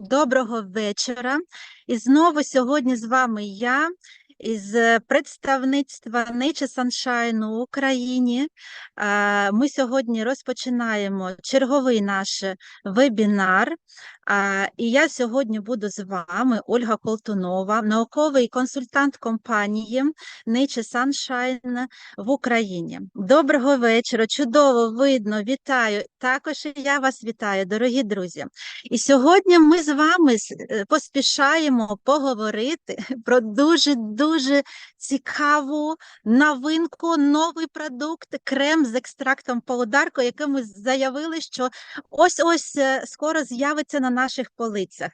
Доброго вечора. І знову сьогодні з вами я із е, представництва Nature Sunshine у Україні. Ми сьогодні розпочинаємо черговий наш вебінар. І я сьогодні буду з вами, Ольга Колтунова, науковий консультант компанії Nature Sunshine в Україні. Доброго вечора, чудово видно, вітаю. Також і я вас вітаю, дорогі друзі. І сьогодні ми з вами е, поспішаємо поговорити про дуже-дуже цікаву новинку, новий продукт, крем з екстрактом паударку, який ми заявили, що ось-ось е, скоро з'явиться на наших полицях.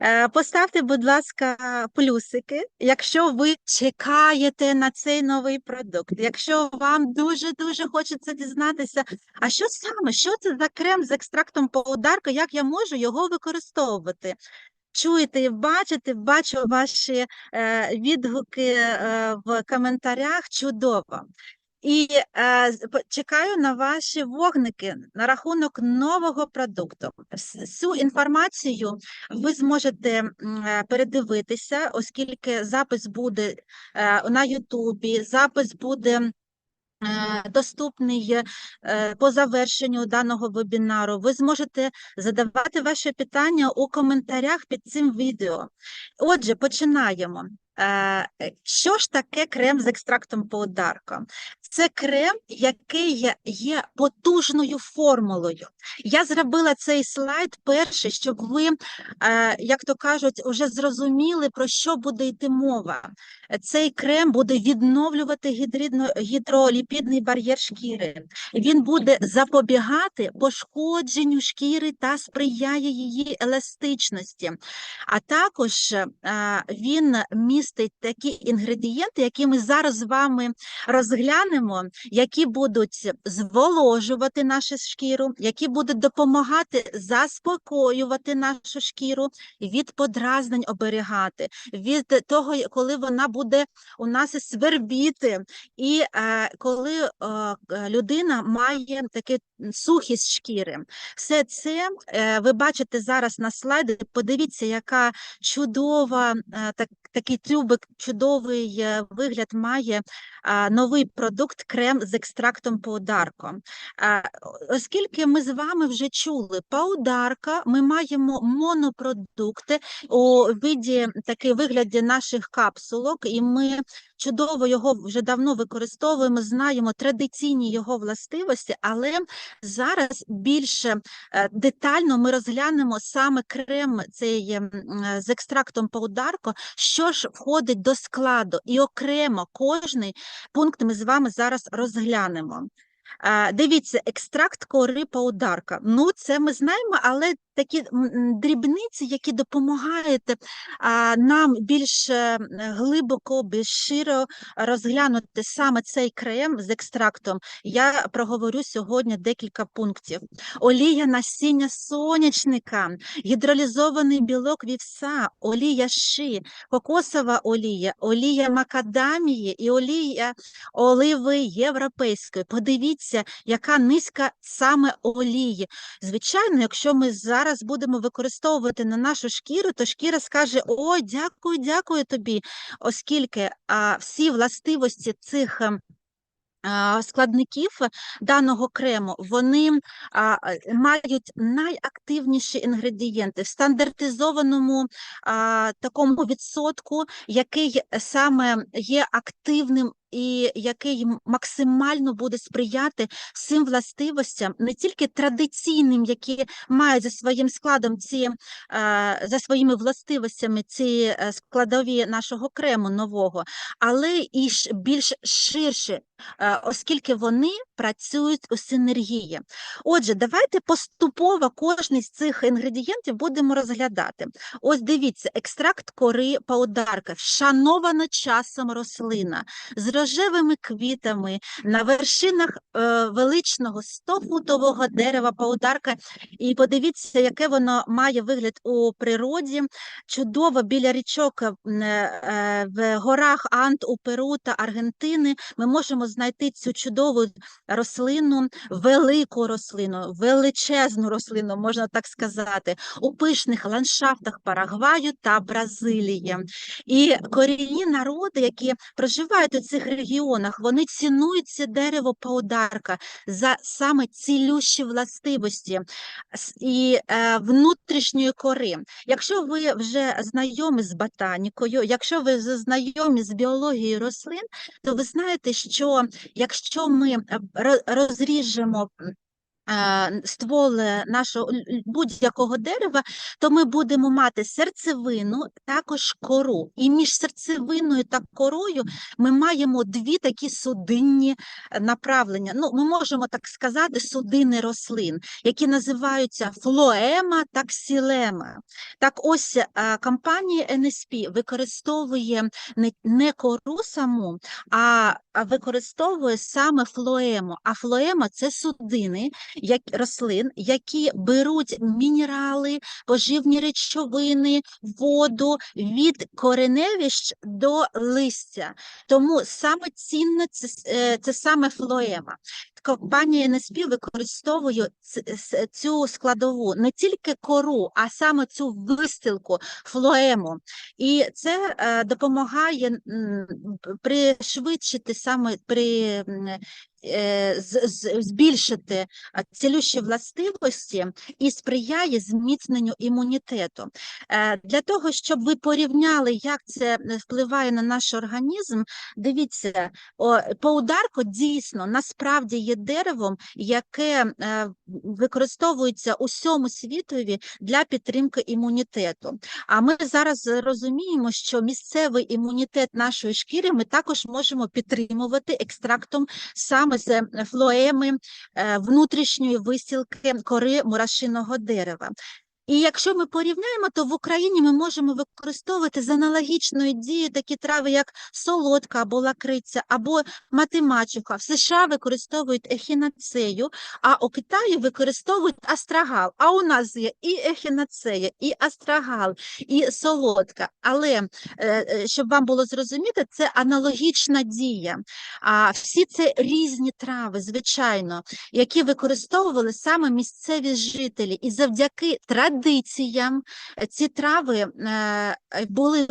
Е, Поставте, будь ласка, плюсики, якщо ви чекаєте на цей новий продукт, якщо вам дуже-дуже хочеться дізнатися, а що саме, що це за крем з екстрактом паударку, як я можу його використовувати? Чуєте і бачите, бачу ваші е, відгуки е, в коментарях. Чудово. І е, чекаю на ваші вогники на рахунок нового продукту. Вс- Всю інформацію ви зможете е, передивитися, оскільки запис буде е, на Ютубі, запис буде. Е, Доступний е, по завершенню даного вебінару. Ви зможете задавати ваші питання у коментарях під цим відео. Отже, починаємо. Е, е, Що ж таке крем з екстрактом паударка? Це крем, який є- потужною формулою. Я зробила цей слайд перший, щоб ви, е, як то кажуть, вже зрозуміли, про що буде йти мова. Цей крем буде відновлювати гідридно- гідроліпідний бар'єр шкіри. Він буде запобігати пошкодженню шкіри та сприяє її еластичності. А також він містить такі інгредієнти, які ми зараз з вами розглянемо, які будуть зволожувати нашу шкіру, які будуть допомагати заспокоювати нашу шкіру, від подразнень оберігати, від того, коли вона буде у нас свербіти, і е, коли е, людина має таке сухість шкіри. Все це е, ви бачите зараз на слайді. Подивіться, яка чудова, е, так, такий тюбик, чудовий е, вигляд має новий продукт крем з екстрактом паударко. Оскільки ми з вами вже чули, паударка, ми маємо монопродукти у виді такий вигляді наших капсулок, і ми чудово його вже давно використовуємо, знаємо традиційні його властивості, але зараз більше е, детально ми розглянемо саме крем цей ем, е, з екстрактом паударко, що ж входить до складу, і окремо кожний пункт ми з вами зараз розглянемо. Дивіться, екстракт кори паударка. Ну, це ми знаємо, але такі дрібниці, які допомагають нам більш е, глибоко, більш широ розглянути саме цей крем з екстрактом. Я проговорю сьогодні декілька пунктів. Олія насіння соняшника, гідролізований білок вівса, олія ши, кокосова олія, олія макадамії і олія оливи європейської. Подивіться, яка низька саме олії. Звичайно, якщо ми зараз будемо використовувати на нашу шкіру, то шкіра скаже: Ой, дякую, дякую тобі, оскільки а, всі властивості цих. ем, Складників даного крему вони а, е, мають найактивніші інгредієнти в стандартизованому а, такому відсотку, який саме є активним і який максимально буде сприяти всім властивостям, не тільки традиційним, які мають за своїм складом ці за своїми властивостями ці е, складові нашого крему нового, але і більш ширше, е, оскільки вони працюють у синергії. Отже, давайте поступово кожний з цих інгредієнтів будемо розглядати. Ось дивіться, екстракт кори паударка, вшанована часом рослина з рожевими квітами на вершинах е, величного 100-футового дерева паударка. І подивіться, яке воно має вигляд у природі. Чудово біля річок е, е, в горах Анд у Перу та Аргентини. Ми можемо знайти цю чудову рослину, велику рослину, величезну рослину, можна так сказати, у пишних ландшафтах Парагваю та Бразилії. І корінні народи, які проживають у цих регіонах, вони цінують це дерево паударка за саме цілющі властивості і е, внутрішньої кори. Якщо ви вже знайомі з ботанікою, якщо ви знайомі з біологією рослин, то ви знаєте, що якщо ми е, розріжемо ствол е, нашого будь-якого дерева, то ми будемо мати серцевину, також кору. І між серцевиною та корою ми маємо дві такі судинні е, направлення. Ну, ми можемо так сказати, судини рослин, які називаються флоема та ксілема. Так ось е, компанія NSP використовує не, кору саму, а використовує саме флоему. А флоема це судини як, рослин, які беруть мінерали, поживні речовини, воду від кореневищ до листя. Тому саме цінне це, е, це саме флоема. Компанія NSP використовує цю складову не тільки кору, а саме цю вистилку флоему. І це е, допомагає пришвидшити саме при е, збільшити цілющі властивості і сприяє зміцненню імунітету. Е, Для того, щоб ви порівняли, як це впливає на наш організм, дивіться, о, Поударко дійсно насправді є деревом, яке е, використовується усьому світові для підтримки імунітету. А ми зараз розуміємо, що місцевий імунітет нашої шкіри ми також можемо підтримувати екстрактом саме з флоеми е, внутрішньої висілки кори мурашиного дерева. І якщо ми порівняємо, то в Україні ми можемо використовувати з аналогічною дією такі трави, як солодка або лакриця, або матемачуха. В США використовують ехінацею, а у Китаї використовують астрагал. А у нас є і ехінацея, і астрагал, і солодка. Але е, е, щоб вам було зрозуміти, це аналогічна дія. А всі це різні трави, звичайно, які використовували саме місцеві жителі. І завдяки традиціям ці трави е, були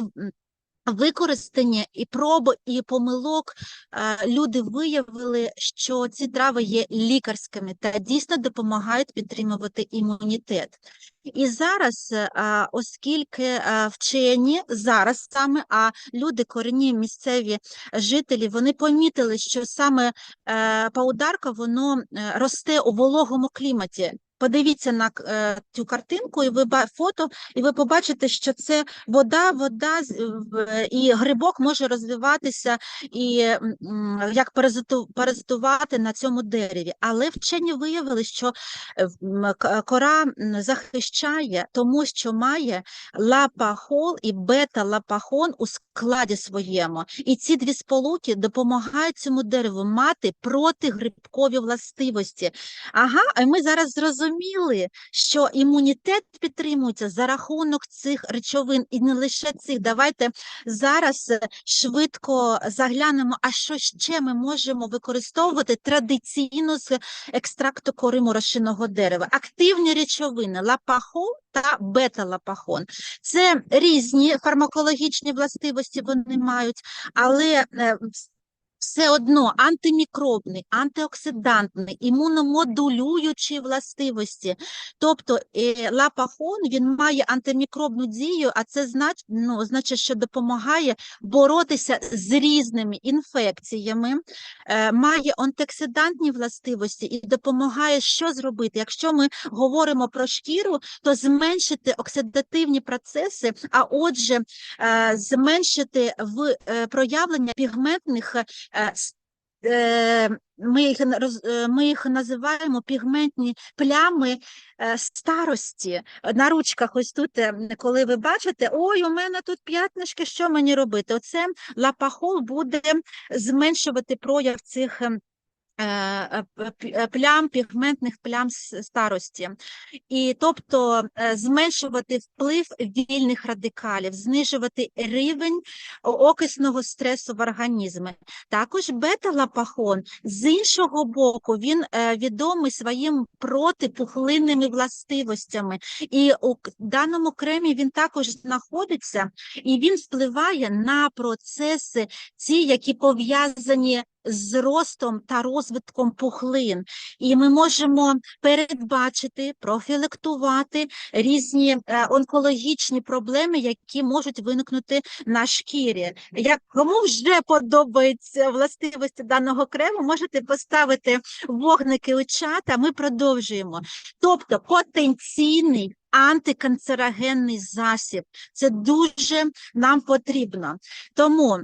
використані і проб, і помилок е, люди виявили, що ці трави є лікарськими та дійсно допомагають підтримувати імунітет. І зараз, е, оскільки вчені зараз саме, а люди, корінні місцеві жителі, вони помітили, що саме паударка воно росте у вологому кліматі. Подивіться на е, цю картинку, і ви фото, і ви побачите, що це вода, вода і грибок може розвиватися і як паразиту- паразитувати на цьому дереві. Але вчені виявили, що е, кора захищає, тому що має лапахол і бета-лапахон у складі своєму. І ці дві сполуки допомагають цьому дереву мати протигрибкові властивості. Ага, а ми зараз зрозуміли, що імунітет підтримується за рахунок цих речовин, і не лише цих. Давайте зараз е, швидко заглянемо, а що ще ми можемо використовувати традиційно з екстракту кори морошиного дерева. Активні речовини лапахол та бета-лапахон. Це різні фармакологічні властивості вони мають, але е, все одно антимікробний, антиоксидантний, імуномодулюючі властивості. Тобто е, лапахон він має антимікробну дію, а це знач, ну, значить, що допомагає боротися з різними інфекціями, е, має антиоксидантні властивості і допомагає що зробити. Якщо ми говоримо про шкіру, то зменшити оксидативні процеси, а отже, е, зменшити в проявлення пігментних ми їх, на- роз- е, ми їх називаємо пігментні плями е, старості. На ручках ось тут, е, коли ви бачите, ой, у мене тут п'ятнишки, що мені робити? Оце лапахол буде зменшувати прояв цих ем, е, е, плям, пігментних плям старості. І тобто е, зменшувати вплив вільних радикалів, знижувати рівень окисного стресу в організмі. Також бета-лапахон, з іншого боку, він е, відомий своїм протипухлинними властивостями. І у даному кремі він також знаходиться, і він впливає на процеси, ці, які пов'язані з ростом та розвитком пухлин. І ми можемо передбачити, профілактувати різні е, онкологічні проблеми, які можуть виникнути на шкірі. Як кому вже подобаються властивості даного крему, можете поставити вогники у чат, а ми продовжуємо. Тобто потенційний антиканцерогенний засіб. Це дуже нам потрібно. Тому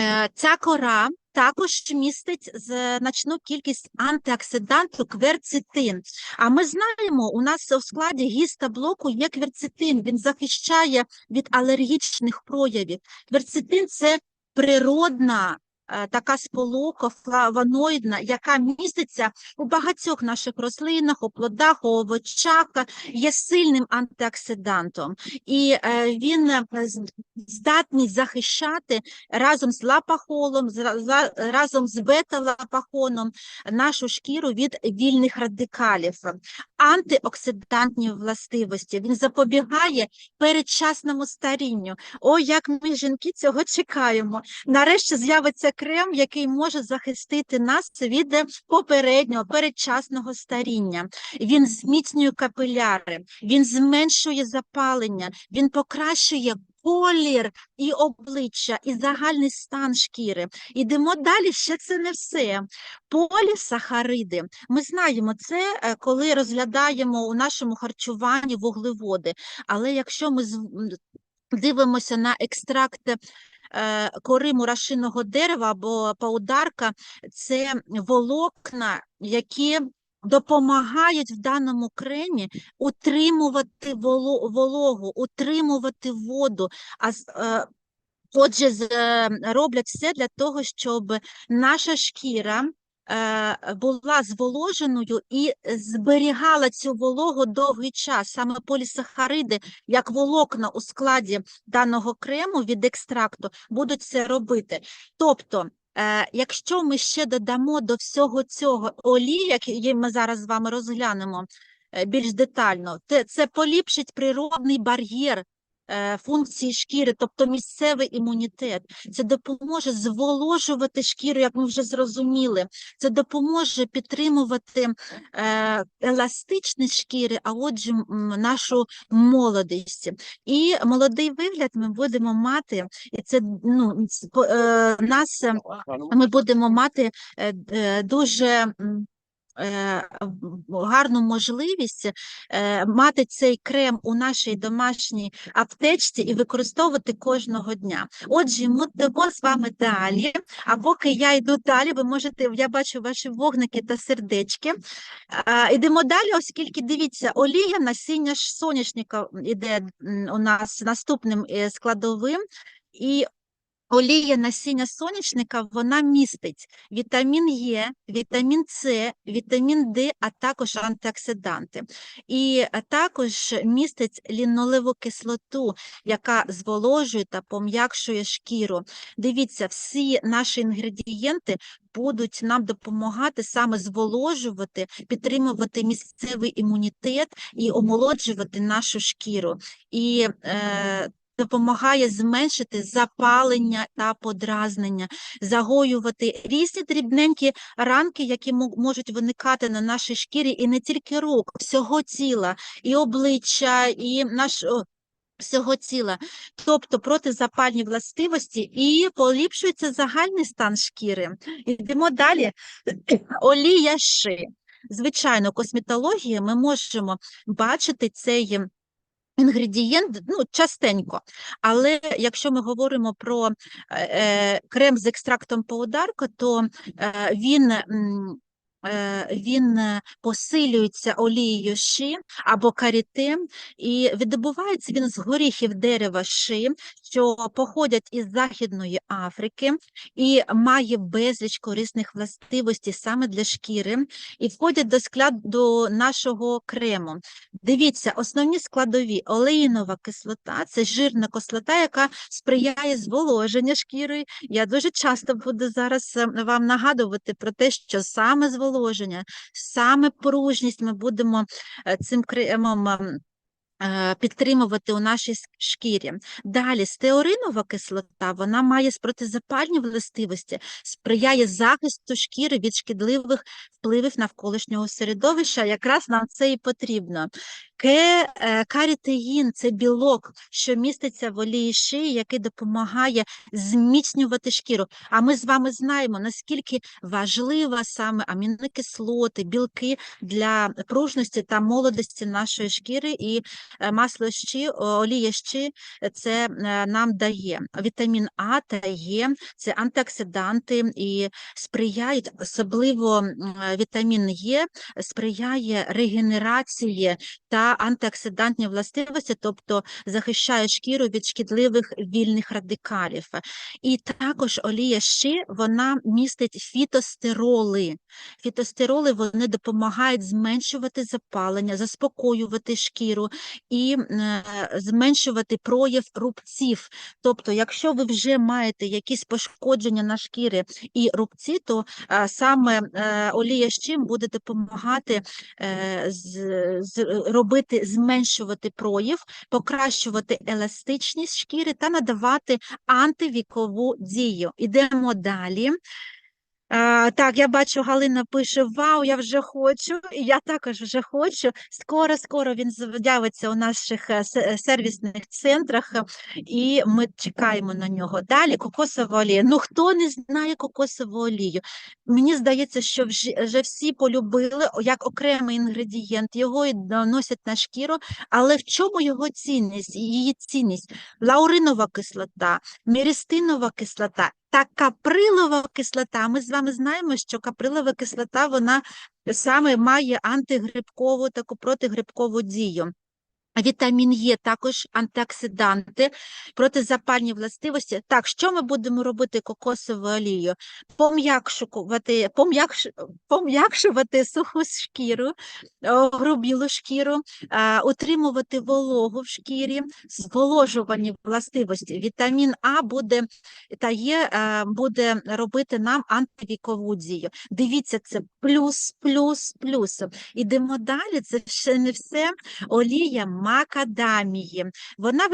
Е, Ця кора також містить значну кількість антиоксиданту кверцитин. А ми знаємо, у нас у складі гістаблоку є кверцитин, він захищає від алергічних проявів. Кверцитин – це природна така сполука флавоноїдна, яка міститься у багатьох наших рослинах, у плодах, у овочах, є сильним антиоксидантом. І е, він е, здатний захищати разом з лапахолом, разом з бета-лапахоном нашу шкіру від вільних радикалів. Антиоксидантні властивості. Він запобігає передчасному старінню. О, як ми, жінки, цього чекаємо. Нарешті з'явиться крем, який може захистити нас від попереднього, передчасного старіння. Він зміцнює капіляри, він зменшує запалення, він покращує колір і обличчя, і загальний стан шкіри. Ідемо далі, ще це не все. Полісахариди. Ми знаємо це, е, коли розглядаємо у нашому харчуванні вуглеводи. Але якщо ми дивимося на екстракт кори мурашиного дерева або паударка, це волокна, які допомагають в даному кремі утримувати вологу, утримувати воду. А е, Отже, е, роблять все для того, щоб наша шкіра е, була зволоженою і зберігала цю вологу довгий час. Саме полісахариди, як волокна у складі даного крему від екстракту, будуть це робити. Тобто, е, якщо ми ще додамо до всього цього олії, які ми зараз з вами розглянемо е, більш детально, це поліпшить природний бар'єр е, функції шкіри, тобто місцевий імунітет. Це допоможе зволожувати шкіру, як ми вже зрозуміли. Це допоможе підтримувати е, еластичність шкіри, а отже, нашу молодість. І молодий вигляд ми будемо мати, і це ну, е, нас е, ми будемо мати е, е, дуже. Е, гарну можливість е, мати цей крем у нашій домашній аптечці і використовувати кожного дня. Отже, ми йдемо з вами далі. А поки я йду далі, ви можете, я бачу ваші вогники та сердечки. Йдемо далі, оскільки дивіться, олія насіння іде м, у нас наступним е, складовим. І Олія насіння соняшника вона містить вітамін Е, вітамін С, вітамін Д, а також антиоксиданти. І також містить лінолеву кислоту, яка зволожує та пом'якшує шкіру. Дивіться, всі наші інгредієнти будуть нам допомагати саме зволожувати, підтримувати місцевий імунітет і омолоджувати нашу шкіру. І е, допомагає зменшити запалення та подразнення, загоювати різні дрібненькі ранки, які можуть виникати на нашій шкірі, і не тільки рук, всього тіла, і обличчя, і наш. Всього тіла, тобто протизапальні властивості, і поліпшується загальний стан шкіри. Йдемо далі. Олія ши. Звичайно, в косметології ми можемо бачити цей Інгредієнт ну, частенько, але якщо ми говоримо про е, е, крем з екстрактом паударка, то е, він він е, посилюється олією ши або каріте, і видобувається він з горіхів дерева ши, що походять із Західної Африки і має безліч корисних властивостей саме для шкіри, і входять до складу нашого крему. Дивіться, основні складові олеїнова кислота це жирна кислота, яка сприяє зволоженню шкіри. Я дуже часто буду зараз е, вам нагадувати про те, що саме зволоження, саме пружність ми будемо е, цим кремом. Е, Підтримувати у нашій шкірі. Далі стеоринова кислота, вона має протизапальні властивості, сприяє захисту шкіри від шкідливих впливів навколишнього середовища. Якраз нам це і потрібно. Е, карітеїн це білок, що міститься в олії шиї, який допомагає зміцнювати шкіру. А ми з вами знаємо, наскільки важлива саме амінокислоти, білки для пружності та молодості нашої шкіри, і масло щі, олія щі це е, нам дає. Вітамін А та Е це антиоксиданти і сприяють, особливо е, вітамін Е сприяє регенерації та антиоксидантні властивості, тобто захищає шкіру від шкідливих вільних радикалів. І також олія щи, вона містить фітостероли. Фітостероли вони допомагають зменшувати запалення, заспокоювати шкіру і е, зменшувати прояв рубців. Тобто, якщо ви вже маєте якісь пошкодження на шкірі і рубці, то е, саме е, олія щи буде допомагати з, з, робити, зменшувати прояв, покращувати еластичність шкіри та надавати антивікову дію. Ідемо далі. А, так, я бачу, Галина пише: Вау, я вже хочу, і я також вже хочу. Скоро, скоро він з'явиться у наших е, е, сервісних центрах, е, і ми чекаємо на нього. Далі кокосова олія. Ну хто не знає кокосову олію? Мені здається, що вже всі полюбили як окремий інгредієнт, його і носять на шкіру, але в чому його цінність, її цінність? Лауринова кислота, мірістинова кислота та каприлова кислота. Ми з вами знаємо, що каприлова кислота вона саме має антигрибкову таку протигрибкову дію. Вітамін Е також антиоксиданти, протизапальні властивості. Так, що ми будемо робити кокосовою олією? Пом'якшувати, пом'якш, пом'якшувати суху шкіру, грубілу шкіру, утримувати вологу в шкірі, зволожувані властивості. Вітамін А буде та Е а, буде робити нам антивікову дію. Дивіться, це плюс, плюс, плюс. Ідемо далі. Це ще не все. Олія макадамії. Вона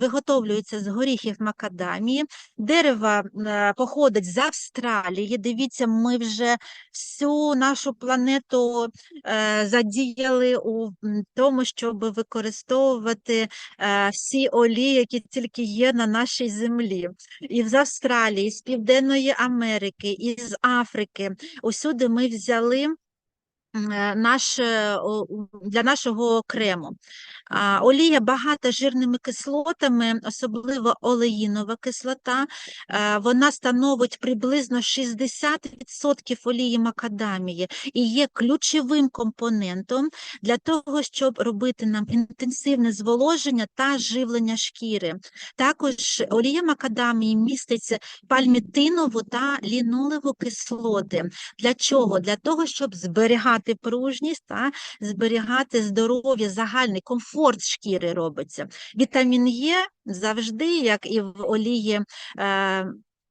виготовлюється з горіхів макадамії. Дерево е, походить з Австралії. Дивіться, ми вже всю нашу планету е, задіяли у тому, щоб використовувати е, всі олії, які тільки є на нашій землі. І з Австралії, з Південної Америки, і з Африки. Усюди ми взяли наш, е, о- у- для нашого крему. Олія багата жирними кислотами, особливо олеїнова кислота. е, Вона становить приблизно 60% олії макадамії і є ключовим компонентом для того, щоб робити нам інтенсивне зволоження та живлення шкіри. Також олія макадамії міститься пальмітинову та лінолеву кислоти. Для чого? Для того, щоб зберігати пружність та зберігати здоров'я, загальний комфорт шкіри робиться. Вітамін Е завжди, як і в олії. Е,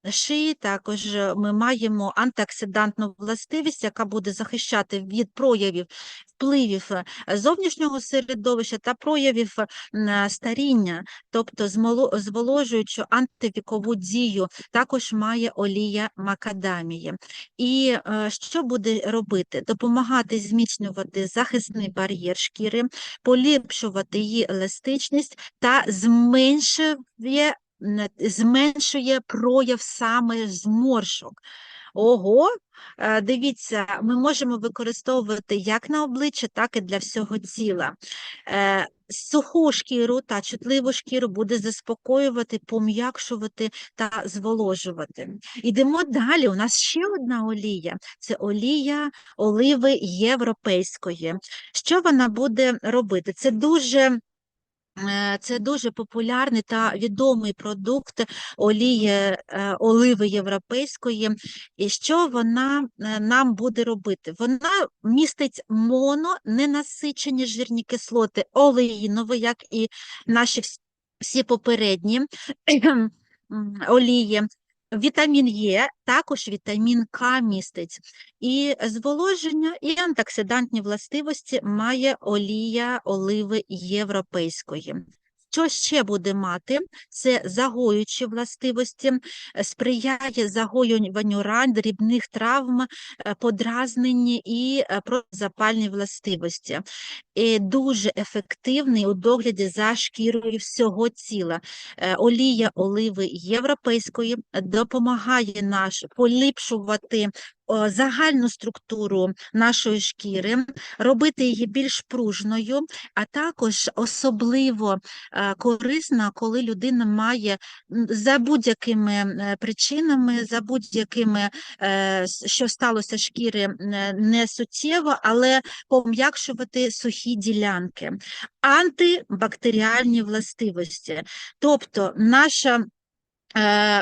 Шиї також е, ми маємо антиоксидантну властивість, яка буде захищати від проявів впливів е, зовнішнього середовища та проявів е, старіння, тобто зволожуючу антивікову дію, також має олія макадамії. І що буде робити? Допомагати зміцнювати захисний бар'єр шкіри, поліпшувати її еластичність та зменшує, зменшує прояв саме зморшок. Ого, е, дивіться, ми можемо використовувати як на обличчя, так і для всього тіла. Е, Суху шкіру та чутливу шкіру буде заспокоювати, пом'якшувати та зволожувати. Ідемо далі. У нас ще одна олія це олія оливи європейської. Що вона буде робити? Це дуже Е, Це дуже популярний та відомий продукт олії е, оливи європейської. І що вона е, нам буде робити? Вона містить моно, ненасичені жирні кислоти, олеїнові, як і наші всі попередні олії. Вітамін Е, також вітамін К містить. І зволоження, і антиоксидантні властивості має олія оливи європейської. Що ще буде мати? Це загоюючі властивості, е, сприяє загоюванню ран, дрібних травм, е, подразненні і е, протизапальні властивості. І дуже ефективний у догляді за шкірою всього тіла. Олія оливи європейської допомагає наш поліпшувати загальну структуру нашої шкіри, робити її більш пружною, а також особливо е, корисна, коли людина має за будь-якими е, причинами, за будь-якими, е, що сталося шкіри не суттєво, але пом'якшувати сухі ділянки, антибактеріальні властивості. Тобто наша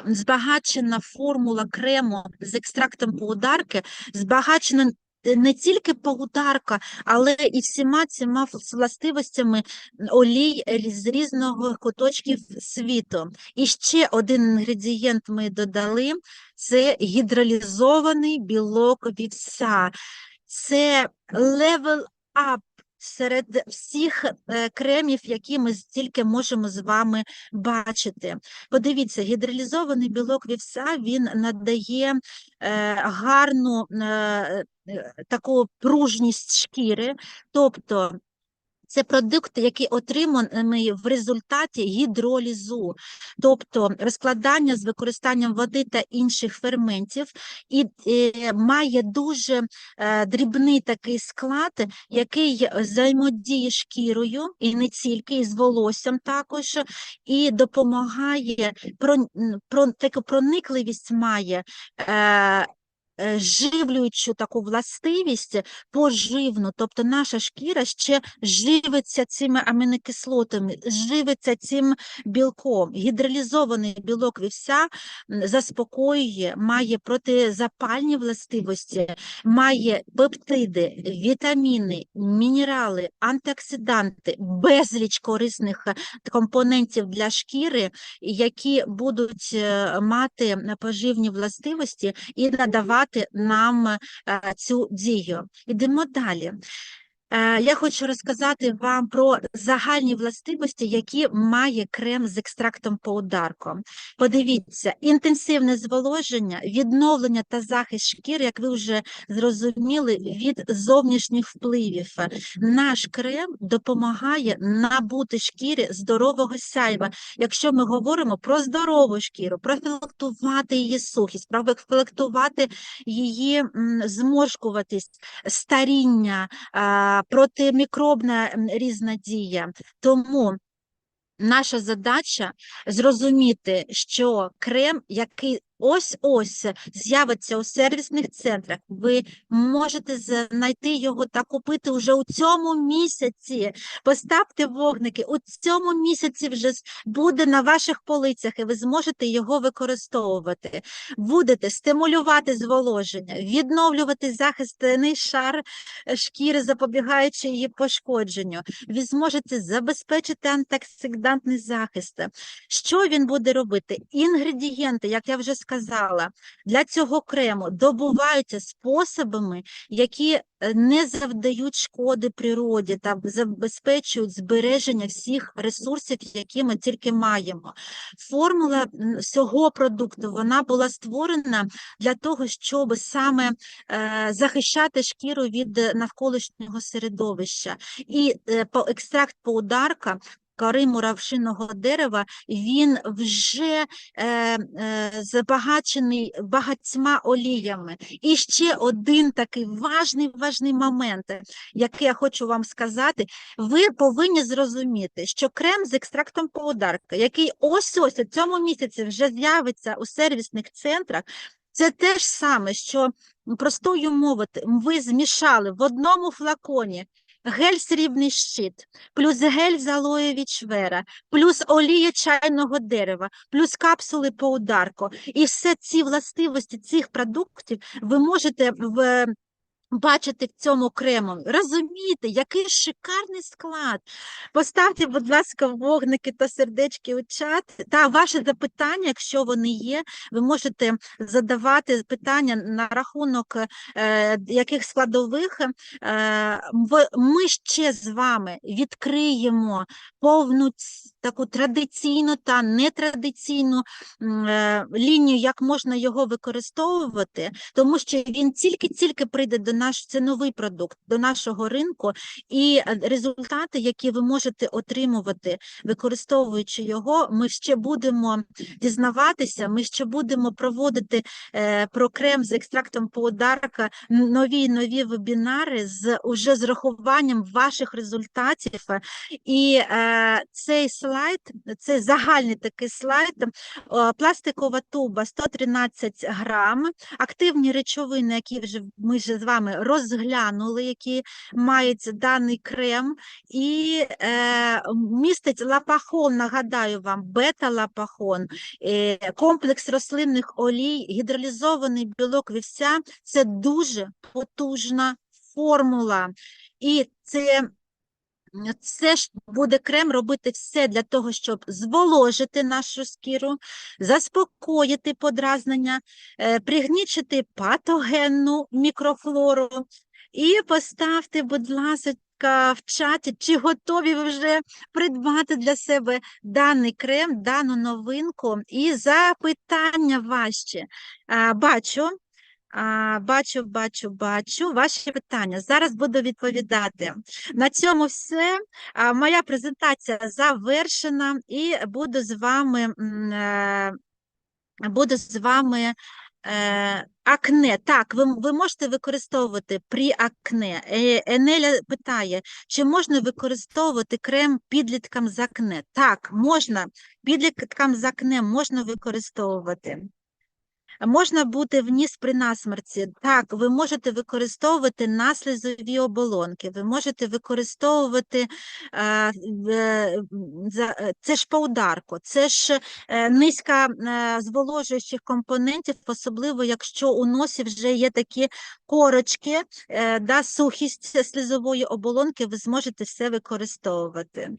збагачена формула крему з екстрактом поударки збагачена е, не тільки поударка, але і всіма цими властивостями олій з різного куточків світу. І ще один інгредієнт ми додали: це гідролізований білок вівса. Це level up серед всіх е, кремів, які ми тільки можемо з вами бачити. Подивіться, гідролізований білок вівса він надає е, гарну е, таку пружність шкіри, тобто це продукт, який отриманий в результаті гідролізу, тобто розкладання з використанням води та інших ферментів, і е, має дуже е, дрібний такий склад, який взаємодіє шкірою, і не тільки, і з волоссям також, і допомагає про, про таку проникливість має. Е, Живлюючу таку властивість поживну, тобто наша шкіра ще живиться цими амінокислотами, живиться цим білком. Гідролізований білок вівся заспокоює, має протизапальні властивості, має пептиди, вітаміни, мінерали, антиоксиданти, безліч корисних е, компонентів для шкіри, які будуть е, мати поживні властивості і надавати нам е, цю дію. Ідемо далі. Е, Я хочу розказати вам про загальні властивості, які має крем з екстрактом поударком. Подивіться, інтенсивне зволоження, відновлення та захист шкіри, як ви вже зрозуміли, від зовнішніх впливів. Наш крем допомагає набути шкірі здорового сяйва. Якщо ми говоримо про здорову шкіру, профілактувати її сухість, профілактувати її зморшкуватість, старіння, а, протимікробна різна дія. Тому наша задача зрозуміти, що крем, який ось-ось з'явиться у сервісних центрах, ви можете знайти його та купити вже у цьому місяці. Поставте вогники, у цьому місяці вже буде на ваших полицях, і ви зможете його використовувати. Будете стимулювати зволоження, відновлювати захисний шар е, шкіри, запобігаючи її пошкодженню. Ви зможете забезпечити антиоксидантний захист. Що він буде робити? Інгредієнти, як я вже сказала, для цього крему добуваються способами, які е, не завдають шкоди природі та забезпечують збереження всіх ресурсів, які ми тільки маємо. Формула м, цього продукту вона була створена для того, щоб саме е, захищати шкіру від е, навколишнього середовища. І екстракт поударка кори муравшиного дерева, він вже е, е, забагачений багатьма оліями. І ще один такий важний, важний момент, який я хочу вам сказати. Ви повинні зрозуміти, що крем з екстрактом подарка, який ось ось у цьому місяці вже з'явиться у сервісних центрах, це те ж саме, що простою мовою ви змішали в одному флаконі гель срібний щит, плюс гель з алоє вічвера, плюс олія чайного дерева, плюс капсули по ударку. І все ці властивості цих продуктів ви можете в. Бачити в цьому крему, розумієте, який шикарний склад. Поставте, будь ласка, вогники та сердечки у чат. Та ваші запитання, якщо вони є, ви можете задавати питання на рахунок е, яких складових. Е, ми ще з вами відкриємо повну таку традиційну та нетрадиційну е, лінію, як можна його використовувати, тому що він тільки-тільки прийде до наш, це новий продукт, до нашого ринку, і е, результати, які ви можете отримувати, використовуючи його, ми ще будемо дізнаватися, ми ще будемо проводити е, про крем з екстрактом подарка нові нові вебінари з уже з рахуванням ваших результатів. І е, цей слайд, це загальний такий слайд, е, пластикова туба 113 грам, активні речовини, які вже ми вже з вами розглянули, які мають даний крем, і е, містить лапахон, нагадаю вам, бета-лапахон, е, комплекс рослинних олій, гідролізований білок вівця – це дуже потужна формула. І це Це ж буде крем робити все для того, щоб зволожити нашу шкіру, заспокоїти подразнення, е, пригнічити патогенну мікрофлору. І поставте, будь ласка, в чаті, чи готові ви вже придбати для себе даний крем, дану новинку. І запитання ваші. Бачу. А, бачу, бачу, бачу ваші питання. Зараз буду відповідати. На цьому все. А, Моя презентація завершена, і буду з вами е, буду з вами. Е, акне, так, ви, ви можете використовувати при акне. Е, Енеля питає, чи можна використовувати крем підліткам з акне? Так, можна. Підліткам з акне можна використовувати. Можна бути вніс при насморці. Так, ви можете використовувати на слизові оболонки, ви можете використовувати е, в- за- е, це ж по ударку, це ж е, низка е, зволожуючих компонентів, особливо якщо у носі вже є такі корочки, е, да, сухість слизової оболонки, ви зможете все використовувати.